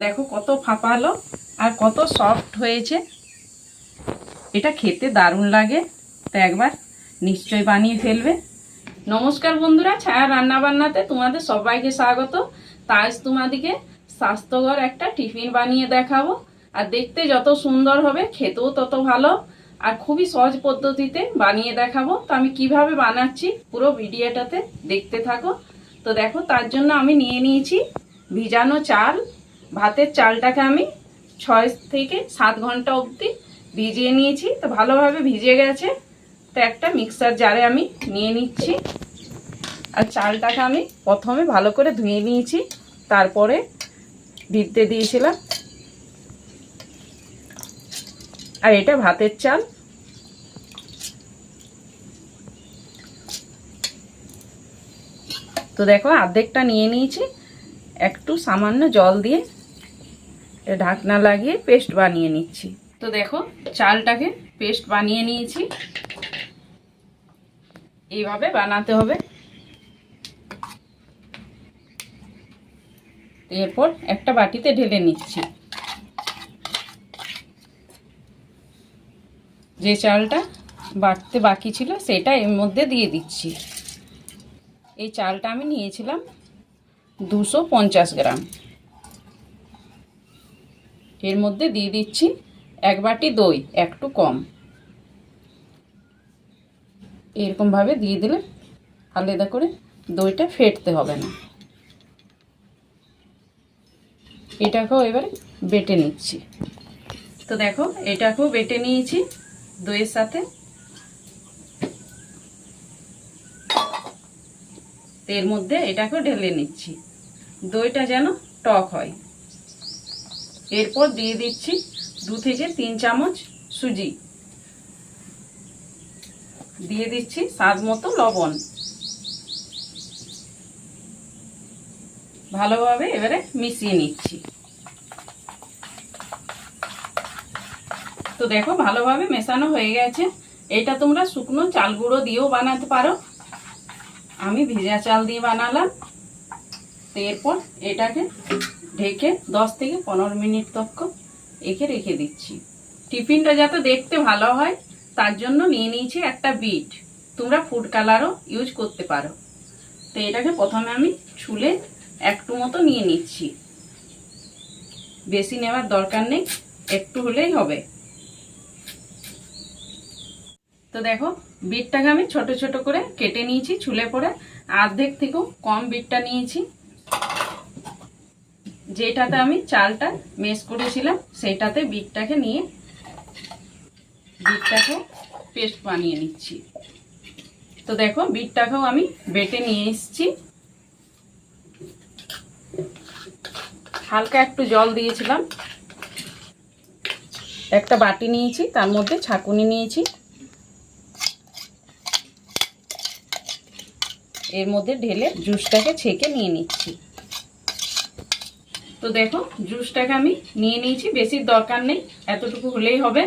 দেখো কত ফাঁপালো আর কত সফট হয়েছে। এটা খেতে দারুণ লাগে। তো একবার নিশ্চয় বানিয়ে ফেলবে। নমস্কার বন্ধুরা, ছায়া রান্না বান্নাতে তোমাদের সবাইকে স্বাগত। তা আজ তোমাদেরকে স্বাস্থ্যকর একটা টিফিন বানিয়ে দেখাবো। আর দেখতে যত সুন্দর হবে, খেতেও তত ভালো। আর খুবই সহজ পদ্ধতিতে বানিয়ে দেখাবো। তো আমি কীভাবে বানাচ্ছি পুরো ভিডিওটাতে দেখতে থাকো। তো দেখো, তার জন্য আমি নিয়ে নিয়েছি ভিজানো চাল ভাতের চালটাকে আমি ছয় থেকে সাত ঘণ্টা অবধি ভিজিয়ে নিয়েছি। তো ভালোভাবে ভিজে গেছে। তো একটা মিক্সার জারে আমি নিয়ে নিচ্ছি। আর চালটাকে আমি প্রথমে ভালো করে ধুয়ে নিয়েছি। তারপরে ভিজতে দিয়েছিলাম। আর এটা ভাতের চাল। তো দেখো অর্ধেকটা নিয়ে নিয়েছি। একটু সামান্য জল দিয়ে ঢাকনা লাগিয়ে পেস্ট বানিয়ে নিচ্ছি। তো দেখো, চালটাকে পেস্ট বানিয়ে নিয়েছি। এইভাবে বানাতে হবে। এরপর একটা বাটিতে ঢেলে নিচ্ছি। যে চালটা বাটতে বাকি ছিল, সেটা এর মধ্যে দিয়ে দিচ্ছি। এই চালটা আমি নিয়েছিলাম দুশো গ্রাম। এর মধ্যে দিয়ে দিচ্ছি এক বাটি দই একটু কম। এরকমভাবে দিয়ে দিলে আলাদা করে দইটা ফেটতে হবে না। এটাকেও এবারে বেটে নিচ্ছি। তো দেখো, এটাকেও বেটে নিয়েছি দইয়ের সাথে। এর মধ্যে এটাকেও ঢেলে নিচ্ছি। দইটা যেন টক হয়। এরপর দিয়ে দিচ্ছি দু থেকে তিন চামচ সুজি। দিয়ে দিচ্ছি স্বাদ মতো লবণ। ভালোভাবে এবারে মিশিয়ে নিচ্ছি। তো দেখো, ভালোভাবে মেশানো হয়ে গেছে। এটা তোমরা শুকনো চাল গুঁড়ো দিয়েও বানাতে পারো। আমি ভিজা চাল দিয়ে বানালাম। এরপর এটাকে ঢেকে দশ থেকে পনেরো মিনিট তক একে রেখে দিচ্ছি। টিফিনটা যাতে দেখতে ভালো হয়, তার জন্য নিয়ে নিয়েছি একটা বিট। তোমরা ফুড কালারও ইউজ করতে পারো। তো এটাকে প্রথমে আমি ছুলে একটু মতো নিয়ে নিচ্ছি। বেশি নেওয়ার দরকার নেই, একটু হলেই হবে। তো দেখো, বিটটাকে আমি ছোট ছোট করে কেটে নিয়েছি, ছুলে পরে অর্ধেক থেকেও কম বিটটা নিয়েছি। যেটাতে আমি চালটা মেস করেছিলাম সেইটাতে বিটটাকে নিয়ে বিটটাকে পেস্ট বানিয়ে নিচ্ছি। তো দেখো, বিটটাকেও আমি বেটে নিয়ে এসেছি। হালকা একটু জল দিয়েছিলাম। একটা বাটি নিয়েছি, তার মধ্যে ছাকুনি নিয়েছি। এর মধ্যে ঢেলে জুসটাকে ছেঁকে নিয়ে নিচ্ছি। তো দেখো জুসটাকে আমি নিয়ে নিয়েছি বেশি দরকার নেই, এতটুকু হলেই হবে।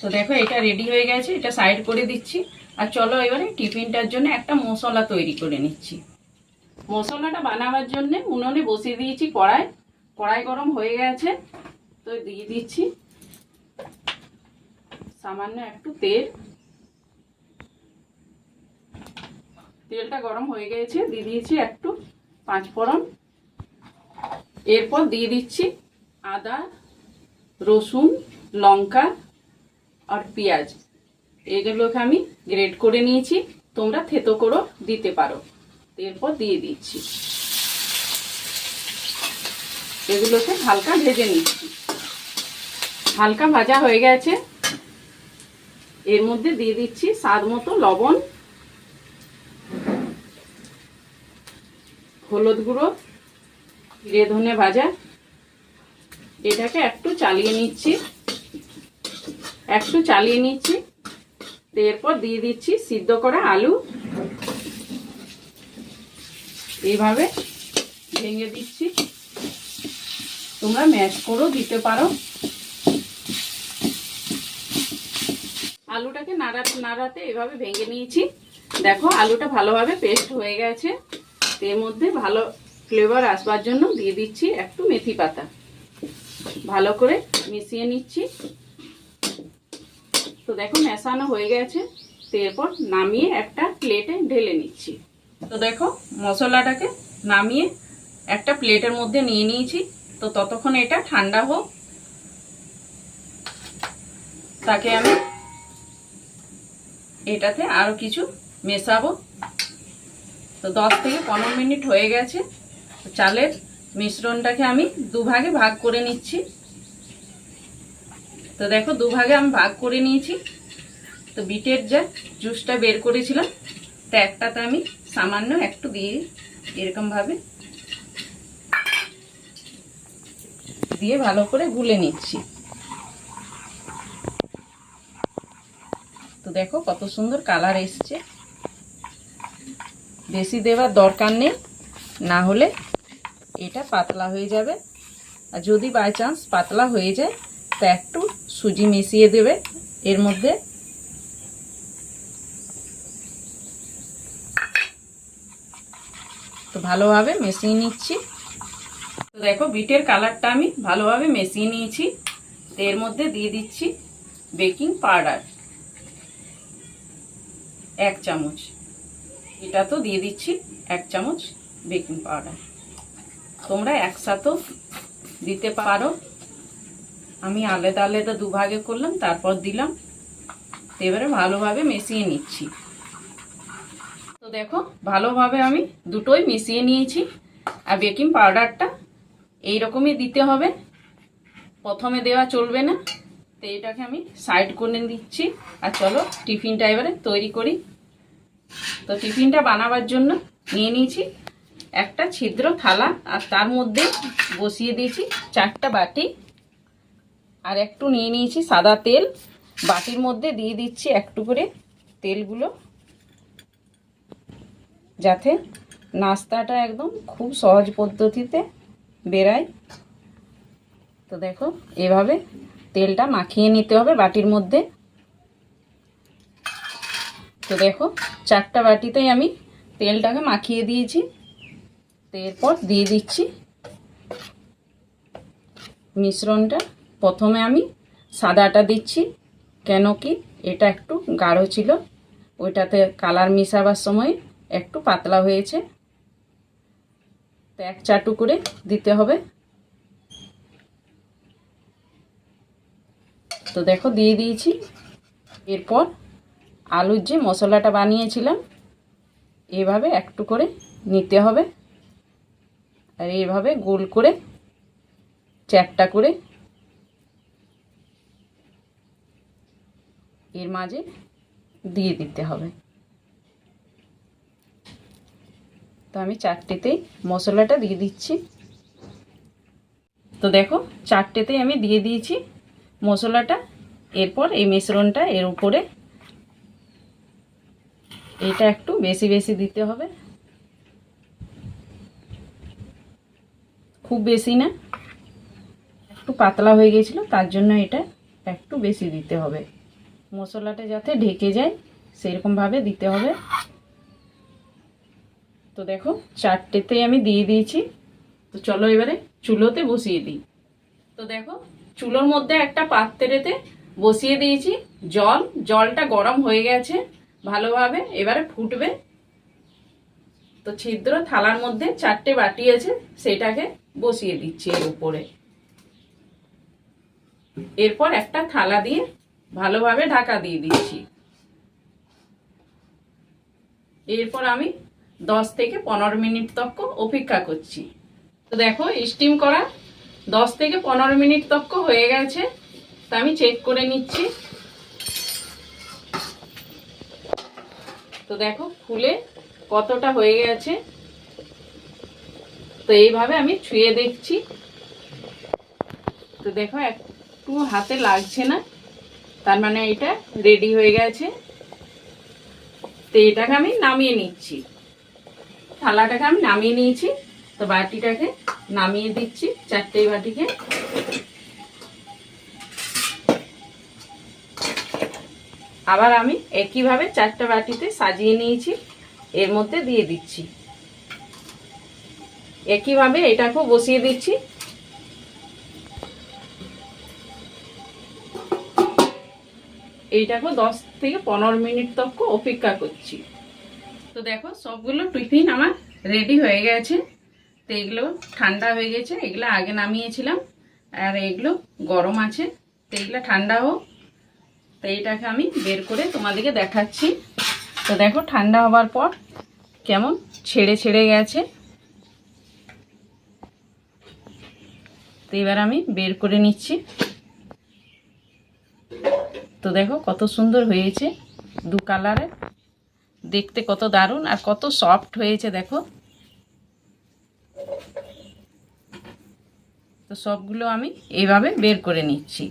তো দেখো, এটা রেডি হয়ে গেছে, এটা সাইড করে দিচ্ছি। আর চলো এবারে টিফিনটার জন্য একটা মশলা তৈরি করে নিচ্ছি। মশলাটা বানাবার জন্য উনুনে বসিয়ে দিয়েছি কড়াই। কড়াই গরম হয়ে গেছে, তো দিয়ে দিচ্ছি সামান্য একটু তেল। তেলটা গরম হয়ে গেছে, দিয়ে দিয়েছি একটু পাঁচ ফোড়ন এরপর দিয়ে দিচ্ছি আদা, রসুন, লঙ্কা আর পেঁয়াজ। এগুলোকে আমি গ্রেড করে নিয়েছি। তোমরা থেতো করেও দিতে পারো। এরপর দিয়ে দিচ্ছি। এগুলোকে হালকা ভেজে নিচ্ছি। হালকা ভাজা হয়ে গেছে। এর মধ্যে দিয়ে দিচ্ছি স্বাদ মতো লবণ, হলুদ গুঁড়ো জিরে ধনে ভাজা। এটাকে একটু চালিয়ে নিচ্ছি। একটু চালিয়ে নিচ্ছি। এরপর দিয়ে দিচ্ছি সিদ্ধ করা আলু। এইভাবে ভেঙে দিচ্ছি। তোমরা ম্যাশ করেও দিতে পারো। আলুটাকে নাড়াতে নাড়াতে এভাবে ভেঙে নিয়েছি। দেখো আলুটা ভালোভাবে পেস্ট হয়ে গেছে। এর মধ্যে ভালো ফ্লেভার আসবার জন্য দিয়ে দিচ্ছি একটু মেথি পাতা। ভালো করে মিশিয়ে নিচ্ছি। তো দেখো, মেশানো হয়ে গেছে। তো এরপর নামিয়ে একটা প্লেটে ঢেলে নিচ্ছি। তো দেখো, মশলাটাকে নামিয়ে একটা প্লেটের মধ্যে নিয়ে নিয়েছি। তো ততক্ষণ এটা ঠান্ডা হোক। তাকে আমি এটাতে আরও কিছু মেশাবো। তো দশ থেকে পনেরো মিনিট হয়ে গেছে। চালের মিশ্রণটাকে আমি দুভাগে ভাগ করে নিচ্ছি। তো দেখো, দুভাগে আমি ভাগ করে নিয়েছি। তো বিটের যা জুসটা বের করেছিলাম, তো একটাতে আমি সামান্য একটু দিয়ে এরকমভাবে দিয়ে ভালো করে গুলে নিচ্ছি। তো দেখো, কত সুন্দর কালার এসছে। বেশি দেওয়ার দরকার নেই, না হলে এটা পাতলা হয়ে যাবে। আর যদি বাই চান্স পাতলা হয়ে যায়, তা একটু সুজি মিশিয়ে দেবে। এর মধ্যে তো ভালোভাবে মিশিয়ে নিচ্ছি। তো দেখো, বিটের কালারটা আমি ভালোভাবে মিশিয়ে নিয়েছি। তো এর মধ্যে দিয়ে দিচ্ছি বেকিং পাউডার এক চামচ। এটা তো দিয়ে দিচ্ছি এক চামচ বেকিং পাউডার তোমরা একসাথেও দিতে পারো। আমি আলাদা আলাদা দুভাগে করলাম, তারপর দিলাম। এবারে ভালোভাবে মিশিয়ে নিচ্ছি। তো দেখো, ভালোভাবে আমি দুটোই মিশিয়ে নিয়েছি। আর বেকিং পাউডারটা এই রকমই দিতে হবে। প্রথমে দেওয়া চলবে না। তো এটাকে আমি সাইড করে দিচ্ছি। আর চলো, টিফিনটা এবারে তৈরি করি। তো টিফিনটা বানাবার জন্য নিয়ে নিয়েছি। একটা ছিদ্র থালা আর তার মধ্যে বসিয়ে দিয়েছি চারটা বাটি। আর একটু নিয়ে নিয়েছি সাদা তেল। বাটির মধ্যে দিয়ে দিচ্ছি একটু করে তেলগুলো। যাতে নাস্তাটা একদম খুব সহজ পদ্ধতিতে বেরায়। তো দেখো, এভাবে তেলটা মাখিয়ে নিতে হবে বাটির মধ্যে। তো দেখো, চারটা বাটিতেই আমি তেলটাকে মাখিয়ে দিয়েছি। এরপর দিয়ে দিচ্ছি মিশ্রণটা। প্রথমে আমি সাদাটা দিচ্ছি, কেন কি এটা একটু গাঢ় ছিল, ওইটাতে কালার মিশাবার সময় একটু পাতলা হয়েছে। তো এক চাটু করে দিতে হবে। তো দেখো দিয়ে দিয়েছি। এরপর আলুর যে মশলাটা বানিয়েছিলাম, এভাবে একটু করে নিতে হবে। আর এইভাবে গোল করে চ্যাপটা করে এর মাঝে দিয়ে দিতে হবে। তো আমি চারটেতেই মশলাটা দিয়ে দিচ্ছি। তো দেখো, চারটেতেই আমি দিয়ে দিয়েছি মশলাটা। এরপর এই মিশ্রণটা এর উপরে, এটা একটু বেশি বেশি দিতে হবে। খুব বেশি না। একটু পাতলা হয়ে গেছিল, তার জন্য এটা একটু বেশি দিতে হবে। মশলাটা যাতে ঢেকে যায় সেরকমভাবে দিতে হবে। তো দেখো, চারটেতে আমি দিয়ে দিয়েছি। তো চলো এবারে চুলোতে বসিয়ে দিই। তো দেখো, চুলোর মধ্যে একটা পাত্রেতে বসিয়ে দিয়েছি জল। জলটা গরম হয়ে গেছে, ভালোভাবে এবারে ফুটবে। তো ছিদ্র থালার মধ্যে চারটে বাটি আছে, সেটাকে বসিয়ে দিচ্ছি এর উপরে। এরপর একটা থালা দিয়ে ভালোভাবে ঢাকা দিয়ে দিচ্ছি। এরপর আমি দশ থেকে পনেরো মিনিট তক অপেক্ষা করছি। তো দেখো স্টিম করা দশ থেকে পনেরো মিনিট তক হয়ে গেছে। তা আমি চেক করে নিচ্ছি। তো দেখো, ফুলে কতটা হয়ে গেছে? তো এইভাবে আমি ছুঁয়ে দেখছি। তো দেখো, একটু হাতে লাগছে না। তার মানে এটা রেডি হয়ে গেছে। তো এটাকে আমি নামিয়ে নিচ্ছি। থালাটাকে আমি নামিয়ে নিয়েছি। তো বাটিটাকে নামিয়ে দিচ্ছি, চারটে বাটিকে। আবার আমি একইভাবে চারটা বাটিতে সাজিয়ে নিয়েছি। এর মধ্যে দিয়ে দিচ্ছি। একইভাবে এটাকেও বসিয়ে দিচ্ছি। এইটাকেও দশ থেকে পনেরো মিনিট তক অপেক্ষা করছি। তো দেখো, সবগুলো টিফিন আমার রেডি হয়ে গেছে। তো এগুলো ঠান্ডা হয়ে গেছে, এগুলো আগে নামিয়েছিলাম। আর এগুলো গরম আছে, তো এগুলো ঠান্ডা হোক। তো এইটাকে আমি বের করে তোমাদেরকে দেখাচ্ছি। তো দেখো, ঠান্ডা হবার পর কেমন ছেড়ে ছেড়ে গেছে। তো এবার আমি বের করে নিচ্ছি। তো দেখো, কত সুন্দর হয়েছে দু কালারে। দেখতে কত দারুণ আর কত সফট হয়েছে, দেখো। তো সবগুলো আমি এইভাবে বের করে নিচ্ছি।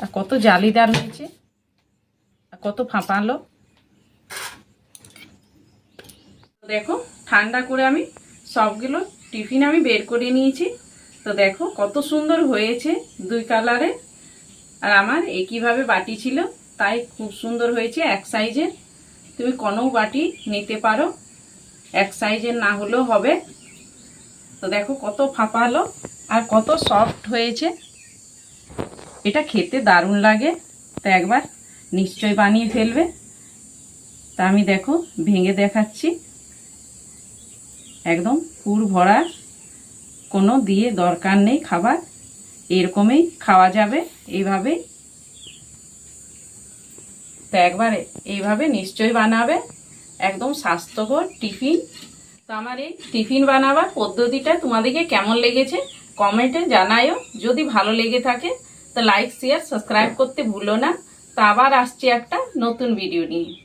আর কত জালিদার হয়েছে। কত ফাঁপালো। দেখো, ঠান্ডা করে আমি সবগুলো টিফিন আমি বের করে নিয়েছি। তো দেখো, কত সুন্দর হয়েছে দুই কালারে। আর আমার একইভাবে বাটি ছিল, তাই খুব সুন্দর হয়েছে এক সাইজের। তুমি কোনো বাটি নিতে পারো, এক সাইজের না হলেও হবে। তো দেখো, কত ফাঁপালো আর কত সফট হয়েছে। এটা খেতে দারুণ লাগে। তো একবার নিশ্চয় বানিয়ে ফেলবে। তা আমি দেখো, ভেঙে দেখাচ্ছি। একদম পুর ভরা, কোনো দিয়ে দরকার নেই খাবার। এরকমই খাওয়া যাবে এইভাবেই তো একবারে এইভাবে নিশ্চয়ই বানাবে। একদম স্বাস্থ্যকর টিফিন। তো আমার এই টিফিন বানাবার পদ্ধতিটা তোমাদেরকে কেমন লেগেছে কমেন্টে জানায়ও। যদি ভালো লেগে থাকে, তো লাইক, শেয়ার, সাবস্ক্রাইব করতে ভুলো না। তো আবার আসছি একটা নতুন ভিডিও নিয়ে।